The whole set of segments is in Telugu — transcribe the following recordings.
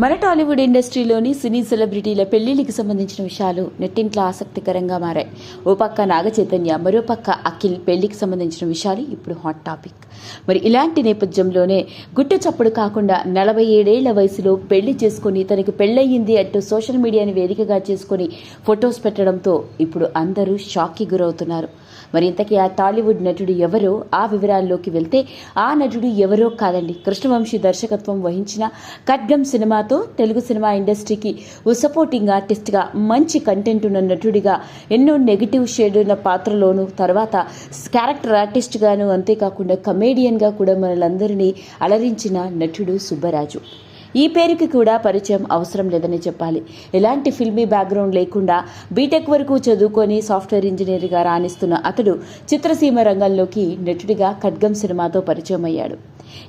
మన టాలీవుడ్ ఇండస్ట్రీలోని సినీ సెలబ్రిటీల పెళ్ళిళ్ళకి సంబంధించిన విషయాలు నెట్టింట్లో ఆసక్తికరంగా మారాయి. ఓ పక్క నాగ చైతన్య మరో పక్క అఖిల్ పెళ్ళికి సంబంధించిన విషయాలు ఇప్పుడు హాట్ టాపిక్. మరి ఇలాంటి నేపథ్యంలోనే గుట్ట చప్పుడు కాకుండా నలభై ఏడేళ్ళ వయసులో పెళ్ళి చేసుకుని తనకి పెళ్ళయింది అంటూ సోషల్ మీడియాని వేదికగా చేసుకుని ఫొటోస్ పెట్టడంతో ఇప్పుడు అందరూ షాక్కి గురవుతున్నారు. మరి ఇంతకీ ఆ టాలీవుడ్ నటుడు ఎవరో ఆ వివరాల్లోకి వెళ్తే ఆ నటుడు ఎవరో కాదండి. కృష్ణవంశీ దర్శకత్వం వహించిన ఖడ్గం సినిమాతో తెలుగు సినిమా ఇండస్ట్రీకి ఓ సపోర్టింగ్ ఆర్టిస్ట్గా మంచి కంటెంట్ ఉన్న నటుడిగా ఎన్నో నెగిటివ్ షేడ్ ఉన్న పాత్రలోను తర్వాత క్యారెక్టర్ ఆర్టిస్ట్గాను అంతేకాకుండా కమేడియన్గా కూడా మనలందరినీ అలరించిన నటుడు సుబ్బరాజు. ఈ పేరుకి కూడా పరిచయం అవసరం లేదని చెప్పాలి. ఎలాంటి ఫిల్మీ బ్యాక్గ్రౌండ్ లేకుండా బీటెక్ వరకు చదువుకొని సాఫ్ట్వేర్ ఇంజనీర్గా రాణిస్తున్న అతడు చిత్రసీమ రంగంలోకి నటుడిగా ఖడ్గం సినిమాతో పరిచయం అయ్యాడు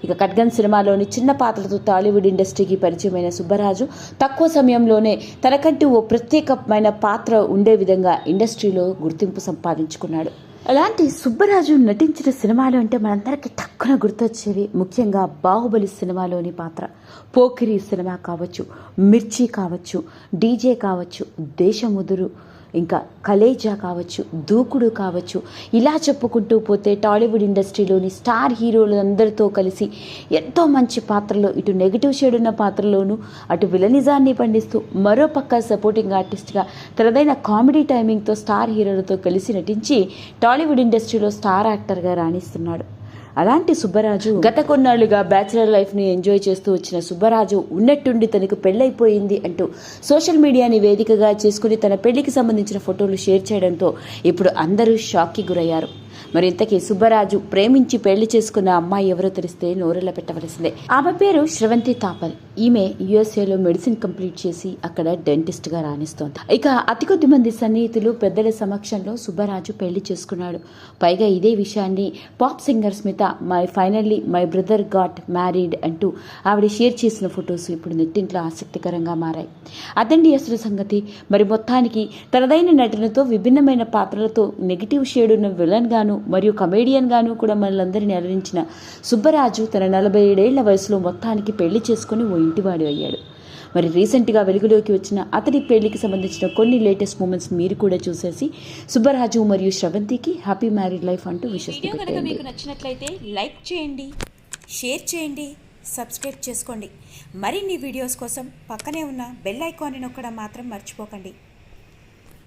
ఇక ఖడ్గన్ సినిమాలోని చిన్న పాత్రతో టాలీవుడ్ ఇండస్ట్రీకి పరిచయమైన సుబ్బరాజు తక్కువ సమయంలోనే తనకంటూ ఓ ప్రత్యేకమైన పాత్ర ఉండే విధంగా ఇండస్ట్రీలో గుర్తింపు సంపాదించుకున్నాడు. అలాంటి సుబ్బరాజు నటించిన సినిమాలు అంటే మనందరికీ తక్కువ గుర్తొచ్చేవి. ముఖ్యంగా బాహుబలి సినిమాలోని పాత్ర. పోకిరి సినిమా కావచ్చు మిర్చి కావచ్చు డీజే కావచ్చు దేశముదురు ఇంకా కలేజా కావచ్చు దూకుడు కావచ్చు ఇలా చెప్పుకుంటూ పోతే టాలీవుడ్ ఇండస్ట్రీలోని స్టార్ హీరోలందరితో కలిసి ఎంతో మంచి పాత్రలో ఇటు నెగిటివ్ షేడ్ ఉన్న పాత్రలోనూ అటు విలనిజాన్ని పండిస్తూ మరో పక్క సపోర్టింగ్ ఆర్టిస్ట్గా తనదైన కామెడీ టైమింగ్తో స్టార్ హీరోలతో కలిసి నటించి టాలీవుడ్ ఇండస్ట్రీలో స్టార్ యాక్టర్గా రాణిస్తున్నాడు. అలాంటి సుబ్బరాజు గత కొన్నాళ్ళుగా బ్యాచిలర్ లైఫ్ని ఎంజాయ్ చేస్తూ వచ్చిన సుబ్బరాజు ఉన్నట్టుండి తనకు పెళ్ళైపోయింది అంటూ సోషల్ మీడియాని వేదికగా చేసుకుని తన పెళ్ళికి సంబంధించిన ఫోటోలు షేర్ చేయడంతో ఇప్పుడు అందరూ షాక్కి గురయ్యారు. మరి ఇంతకీ సుబ్బరాజు ప్రేమించి పెళ్ళి చేసుకున్న అమ్మాయి ఎవరో తెలిస్తే నోరెలా పెట్టవలసిందే. ఆమె పేరు శ్రవంతి తాపల్. ఈమె యుఎస్ఏలో మెడిసిన్ కంప్లీట్ చేసి అక్కడ డెంటిస్ట్గా రాణిస్తోంది. ఇక అతి కొద్ది మంది సన్నిహితులు పెద్దల సమక్షంలో సుబ్బరాజు పెళ్ళి చేసుకున్నాడు. పైగా ఇదే విషయాన్ని pop singer Smitha my finally my brother got married అంటూ ఆవిడ షేర్ చేసిన ఫొటోస్ ఇప్పుడు నెట్టింట్లో ఆసక్తికరంగా మారాయి. అదండి అసలు సంగతి. మరి మొత్తానికి తనదైన నటనతో విభిన్నమైన పాత్రలతో నెగిటివ్ షేడ్ ఉన్న విలన్గా గాను మరియు కమేడియన్ గాను కూడా మనలందరినీ అలరించిన సుబ్బరాజు తన నలభై ఏడేళ్ళ వయసులో మొత్తానికి పెళ్ళి చేసుకుని ఓ ఇంటివాడు అయ్యాడు. మరి రీసెంట్గా వెలుగులోకి వచ్చిన అతడి పెళ్ళికి సంబంధించిన కొన్ని లేటెస్ట్ మూమెంట్స్ మీరు కూడా చూసేసి సుబ్బరాజు మరియు శ్రవంతికి హ్యాపీ మ్యారీడ్ లైఫ్ అంటూ కనుక మీకు నచ్చినట్లయితే లైక్ చేయండి షేర్ చేయండి సబ్స్క్రైబ్ చేసుకోండి. మరిన్ని వీడియోస్ కోసం పక్కనే ఉన్న బెల్ ఐకాన్ని నొక్కడం మాత్రం మర్చిపోకండి.